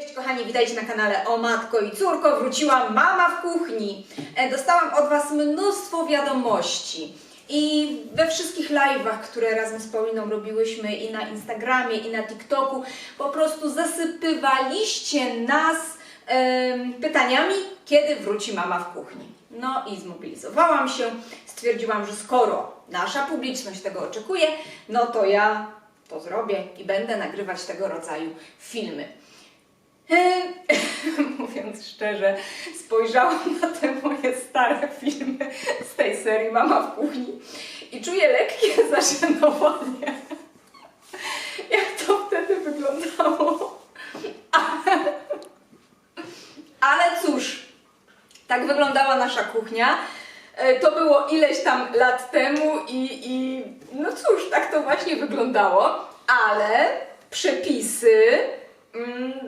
Cześć kochani, witajcie na kanale O Matko i Córko. Wróciła mama w kuchni. E, Dostałam od Was mnóstwo wiadomości. I we wszystkich live'ach, które razem z Pauliną robiłyśmy i na Instagramie, i na TikToku, po prostu zasypywaliście nas em, pytaniami, kiedy wróci mama w kuchni. No i zmobilizowałam się, stwierdziłam, że skoro nasza publiczność tego oczekuje, no to ja to zrobię i będę nagrywać tego rodzaju filmy. Em, Mówiąc szczerze, spojrzałam na te moje stare filmy z tej serii Mama w kuchni i czuję lekkie zażenowanie. Jak to wtedy wyglądało. Ale, ale cóż, tak wyglądała nasza kuchnia. E, To było ileś tam lat temu i, i no cóż, tak to właśnie wyglądało, ale przepisy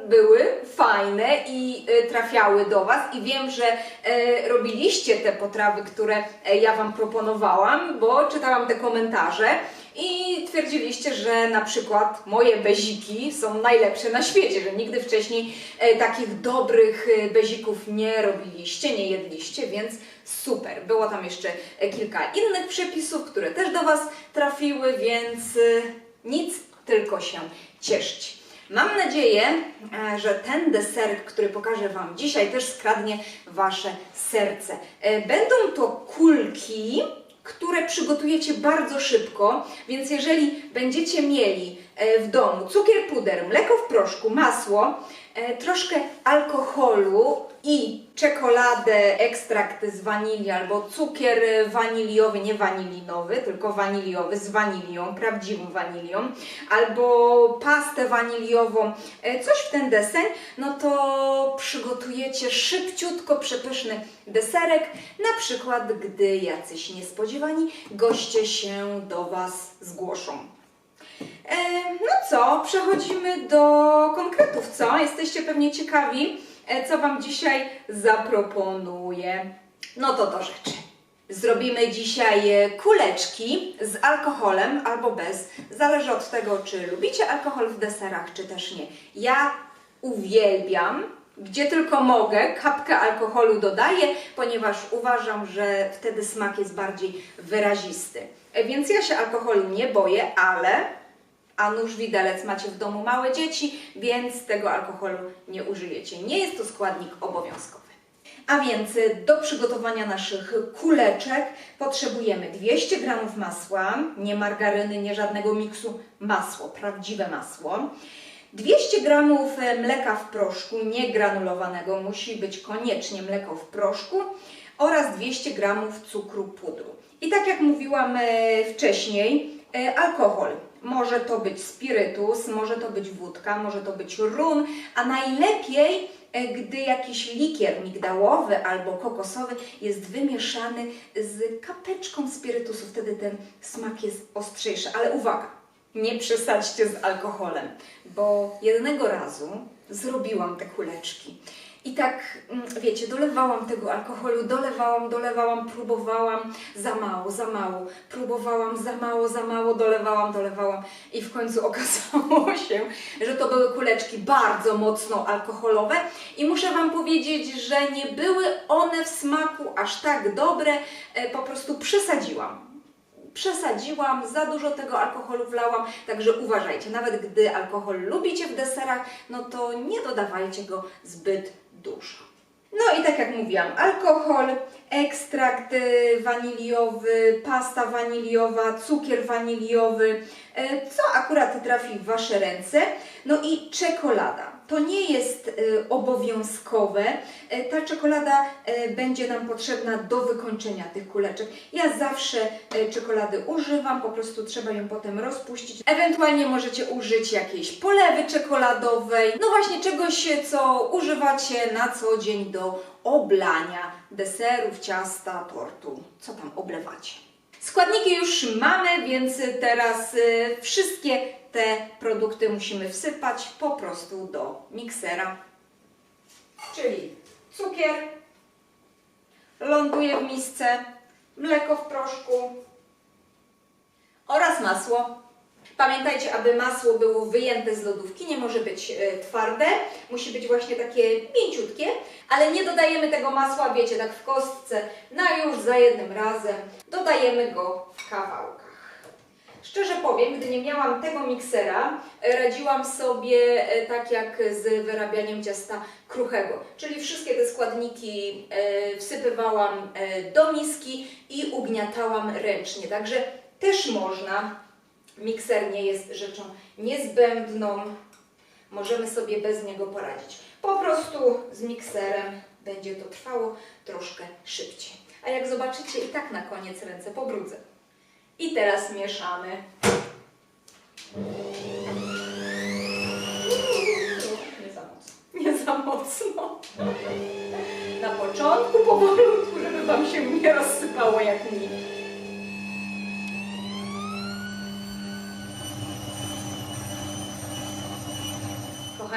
były fajne i e, trafiały do Was i wiem, że e, robiliście te potrawy, które e, ja Wam proponowałam, bo czytałam te komentarze i twierdziliście, że na przykład moje beziki są najlepsze na świecie, że nigdy wcześniej takich dobrych bezików nie robiliście, nie jedliście, więc super. Było tam jeszcze kilka innych przepisów, które też do Was trafiły, więc nic, tylko się cieszyć. Mam nadzieję, e, że ten deserek, który pokażę Wam dzisiaj, też skradnie Wasze serce. E, Będą to kulki, które przygotujecie bardzo szybko, więc jeżeli będziecie mieli e, w domu cukier puder, mleko w proszku, masło, troszkę alkoholu i czekoladę, ekstrakt z wanilii albo cukier waniliowy, nie wanilinowy, tylko waniliowy z wanilią, prawdziwą wanilią, albo pastę waniliową, e, coś w ten deseń, no to przygotujecie szybciutko przepyszny deserek, na przykład gdy jacyś niespodziewani goście się do Was zgłoszą. No co, przechodzimy do konkretów, co? Jesteście pewnie ciekawi, e, co Wam dzisiaj zaproponuję. No to do rzeczy. Zrobimy dzisiaj e, kuleczki z alkoholem albo bez. Zależy od tego, czy lubicie alkohol w deserach, czy też nie. Ja uwielbiam, gdzie tylko mogę, kapkę alkoholu dodaję, ponieważ uważam, że wtedy smak jest bardziej wyrazisty. E, Więc ja się alkoholu nie boję, ale a nóż widelec macie w domu małe dzieci, więc tego alkoholu nie użyjecie. Nie jest to składnik obowiązkowy. A więc do przygotowania naszych kuleczek potrzebujemy 200 g masła, nie margaryny, nie żadnego miksu, masło, prawdziwe masło. 200 g mleka w proszku, nie granulowanego, musi być koniecznie mleko w proszku oraz 200 g cukru pudru. I tak jak mówiłam e, wcześniej, e, alkohol. Może to być spirytus, może to być wódka, może to być rum, a najlepiej, e, gdy jakiś likier migdałowy albo kokosowy jest wymieszany z kapeczką spirytusu, wtedy ten smak jest ostrzejszy. Ale uwaga, nie przesadźcie z alkoholem, bo jednego razu zrobiłam te kuleczki. I tak, mm, wiecie, dolewałam tego alkoholu, dolewałam, dolewałam, próbowałam, za mało, za mało, próbowałam, za mało, za mało, dolewałam, dolewałam. I w końcu okazało się, że to były kuleczki bardzo mocno alkoholowe. I muszę Wam powiedzieć, że nie były one w smaku aż tak dobre, e, po prostu przesadziłam. Przesadziłam, za dużo tego alkoholu wlałam, także uważajcie, nawet gdy alkohol lubicie w deserach, no to nie dodawajcie go zbyt dużo. No i tak jak mówiłam, alkohol, ekstrakt y, waniliowy, pasta waniliowa, cukier waniliowy, y, co akurat trafi w Wasze ręce, no i czekolada. To nie jest y, obowiązkowe. Y, Ta czekolada y, będzie nam potrzebna do wykończenia tych kuleczek. Ja zawsze czekolady używam, po prostu trzeba ją potem rozpuścić. Ewentualnie możecie użyć jakiejś polewy czekoladowej, no właśnie czegoś, co używacie na co dzień do oblania deserów, ciasta, tortu, co tam oblewacie. Składniki już mamy, więc teraz wszystkie te produkty musimy wsypać po prostu do miksera. Czyli cukier ląduje w misce, mleko w proszku oraz masło. Pamiętajcie, aby masło było wyjęte z lodówki, nie może być e, twarde, musi być właśnie takie mięciutkie, ale nie dodajemy tego masła, wiecie, tak w kostce, na już za jednym razem. Dodajemy go w kawałkach. Szczerze powiem, gdy nie miałam tego miksera, e, radziłam sobie e, tak jak z wyrabianiem ciasta kruchego. Czyli wszystkie te składniki e, wsypywałam do miski i ugniatałam ręcznie. Także też można. Mikser nie jest rzeczą niezbędną. Możemy sobie bez niego poradzić. Po prostu z mikserem będzie to trwało troszkę szybciej. A jak zobaczycie, i tak na koniec ręce pobrudzę. I teraz mieszamy. Nie za mocno. Nie za mocno. Na początku powolutku, żeby Wam się nie rozsypało jak mi.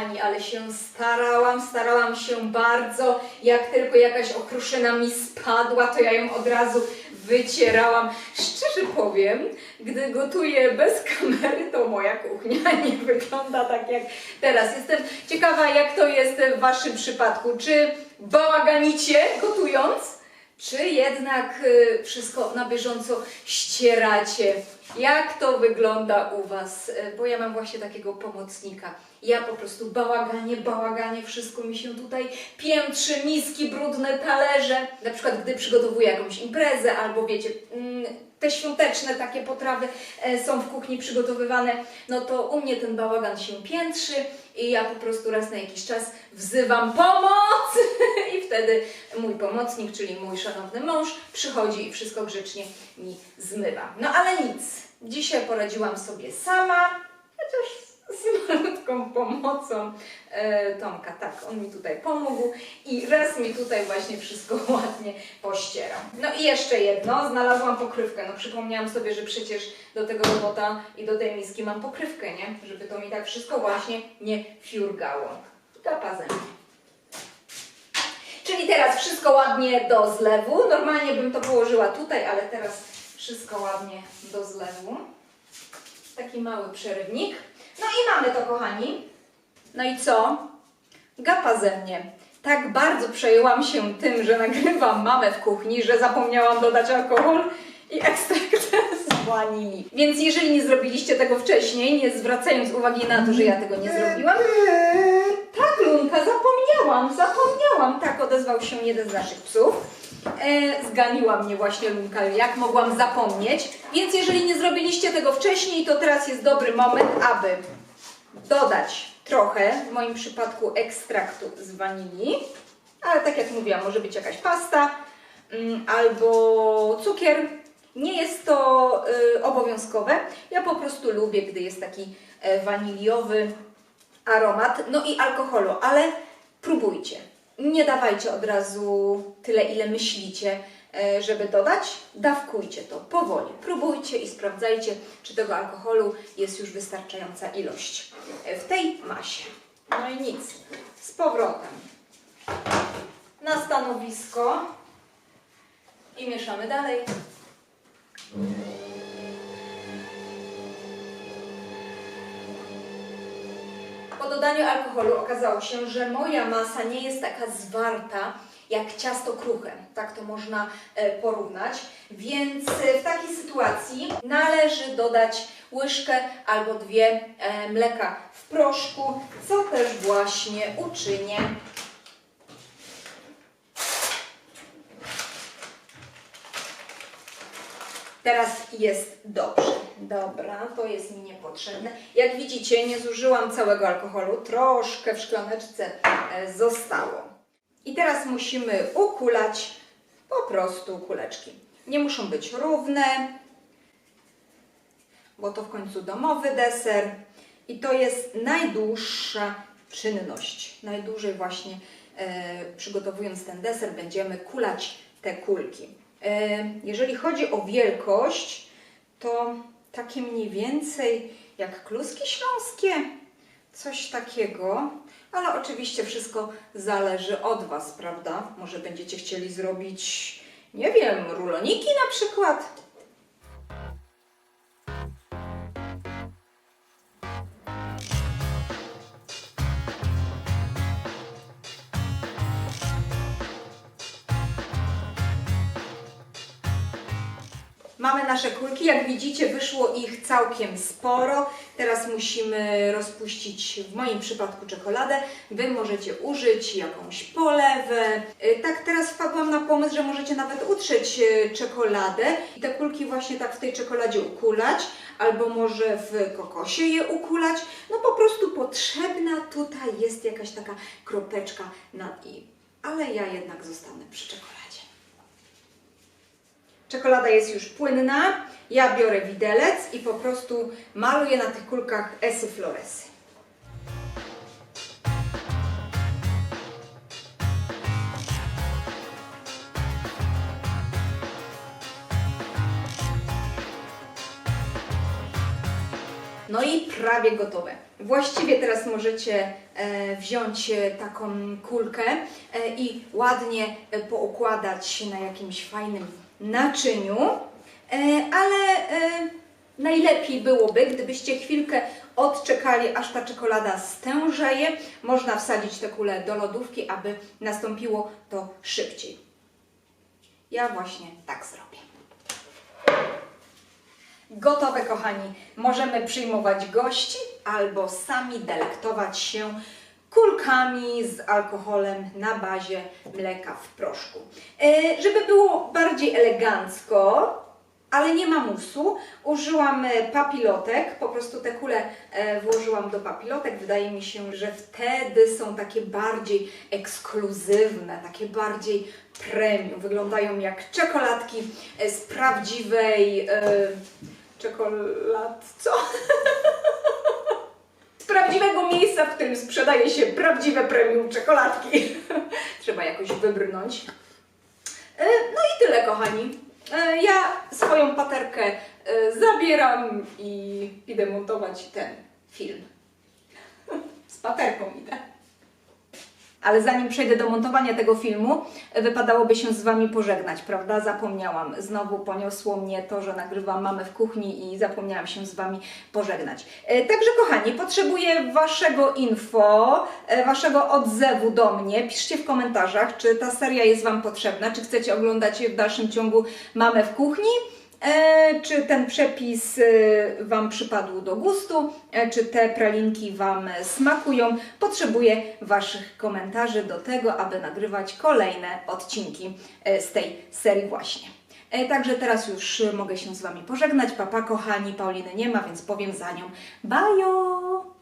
Kochani, ale się starałam, starałam się bardzo. Jak tylko jakaś okruszyna mi spadła, to ja ją od razu wycierałam. Szczerze powiem, gdy gotuję bez kamery, to moja kuchnia nie wygląda tak jak teraz. Jestem ciekawa, jak to jest w Waszym przypadku. Czy bałaganicie gotując? Czy jednak y, wszystko na bieżąco ścieracie? Jak to wygląda u Was? Y, Bo ja mam właśnie takiego pomocnika. Ja po prostu bałaganie, bałaganie, wszystko mi się tutaj piętrzy, miski, brudne talerze. Na przykład, gdy przygotowuję jakąś imprezę, albo wiecie, mm, te świąteczne takie potrawy e, są w kuchni przygotowywane, no to u mnie ten bałagan się piętrzy i ja po prostu raz na jakiś czas wzywam pomoc wtedy mój pomocnik, czyli mój szanowny mąż, przychodzi i wszystko grzecznie mi zmywa. No ale nic, dzisiaj poradziłam sobie sama, chociaż z malutką pomocą e, Tomka. Tak, on mi tutaj pomógł i raz mi tutaj właśnie wszystko ładnie pościerał. No i jeszcze jedno, znalazłam pokrywkę. No przypomniałam sobie, że przecież do tego robota i do tej miski mam pokrywkę, nie? Żeby to mi tak wszystko właśnie nie fiurgało. Kapazem. Czyli teraz wszystko ładnie do zlewu. Normalnie bym to położyła tutaj, ale teraz wszystko ładnie do zlewu. Taki mały przerywnik. No i mamy to, kochani. No i co? Gapa ze mnie. Tak bardzo przejęłam się tym, że nagrywam mamę w kuchni, że zapomniałam dodać alkohol i ekstrakt z wanilii. Więc jeżeli nie zrobiliście tego wcześniej, nie zwracając uwagi na to, że ja tego nie zrobiłam, tak, Lunka, zapomniałam, zapomniałam. Tak odezwał się jeden z naszych psów. E, zganiła mnie właśnie Lunka, jak mogłam zapomnieć. Więc jeżeli nie zrobiliście tego wcześniej, to teraz jest dobry moment, aby dodać trochę, w moim przypadku ekstraktu z wanilii. Ale tak jak mówiłam, może być jakaś pasta mm, albo cukier. Nie jest to y, obowiązkowe. Ja po prostu lubię, gdy jest taki e, waniliowy aromat, no i alkoholu, ale próbujcie. Nie dawajcie od razu tyle, ile myślicie, e, żeby dodać. Dawkujcie to powoli. Próbujcie i sprawdzajcie, czy tego alkoholu jest już wystarczająca ilość e, w tej masie. No i nic. Z powrotem na stanowisko i mieszamy dalej. Po dodaniu alkoholu okazało się, że moja masa nie jest taka zwarta jak ciasto kruche. Tak to można e, porównać. Więc e, w takiej sytuacji należy dodać łyżkę albo dwie e, mleka w proszku, co też właśnie uczynię. Teraz jest dobrze. Dobra, to jest mi niepotrzebne. Jak widzicie, nie zużyłam całego alkoholu, troszkę w szklaneczce e, zostało. I teraz musimy ukulać po prostu kuleczki. Nie muszą być równe, bo to w końcu domowy deser i to jest najdłuższa czynność. Najdłużej właśnie e, przygotowując ten deser będziemy kulać te kulki. E, jeżeli chodzi o wielkość, to takie mniej więcej jak kluski śląskie, coś takiego, ale oczywiście wszystko zależy od Was, prawda? Może będziecie chcieli zrobić, nie wiem, ruloniki na przykład. Nasze kulki, jak widzicie wyszło ich całkiem sporo. Teraz musimy rozpuścić w moim przypadku czekoladę. Wy możecie użyć jakąś polewę. Y, Tak teraz wpadłam na pomysł, że możecie nawet utrzeć y, czekoladę i te kulki właśnie tak w tej czekoladzie ukulać, albo może w kokosie je ukulać. No po prostu potrzebna tutaj jest jakaś taka kropeczka nad i. Ale ja jednak zostanę przy czekoladzie. Czekolada jest już płynna. Ja biorę widelec i po prostu maluję na tych kulkach esy floresy. No i prawie gotowe. Właściwie teraz możecie e, wziąć e, taką kulkę e, i ładnie poukładać na jakimś fajnym naczyniu, e, ale e, najlepiej byłoby, gdybyście chwilkę odczekali, aż ta czekolada stężeje. Można wsadzić tę kulę do lodówki, aby nastąpiło to szybciej. Ja właśnie tak zrobię. Gotowe, kochani. Możemy przyjmować gości albo sami delektować się kulkami z alkoholem na bazie mleka w proszku. E, żeby było bardziej elegancko, ale nie ma musu, użyłam e, papilotek. Po prostu te kule e, włożyłam do papilotek. Wydaje mi się, że wtedy są takie bardziej ekskluzywne, takie bardziej premium. Wyglądają jak czekoladki z prawdziwej. E, czekolad. co? Prawdziwego miejsca, w którym sprzedaje się prawdziwe premium czekoladki. Trzeba jakoś wybrnąć. E, No i tyle, kochani. E, Ja swoją paterkę e, zabieram i idę montować ten film. Z paterką idę. Ale zanim przejdę do montowania tego filmu, wypadałoby się z Wami pożegnać, prawda? Zapomniałam. Znowu poniosło mnie to, że nagrywam mamę w kuchni i zapomniałam się z Wami pożegnać. E, Także, kochani, potrzebuję Waszego info, e, Waszego odzewu do mnie. Piszcie w komentarzach, czy ta seria jest Wam potrzebna, czy chcecie oglądać w dalszym ciągu mamę w kuchni. E, czy ten przepis e, Wam przypadł do gustu? E, czy te pralinki Wam smakują? Potrzebuję Waszych komentarzy do tego, aby nagrywać kolejne odcinki e, z tej serii właśnie. Także teraz już mogę się z Wami pożegnać. Papa, kochani, Pauliny nie ma, więc powiem za nią. Bajo!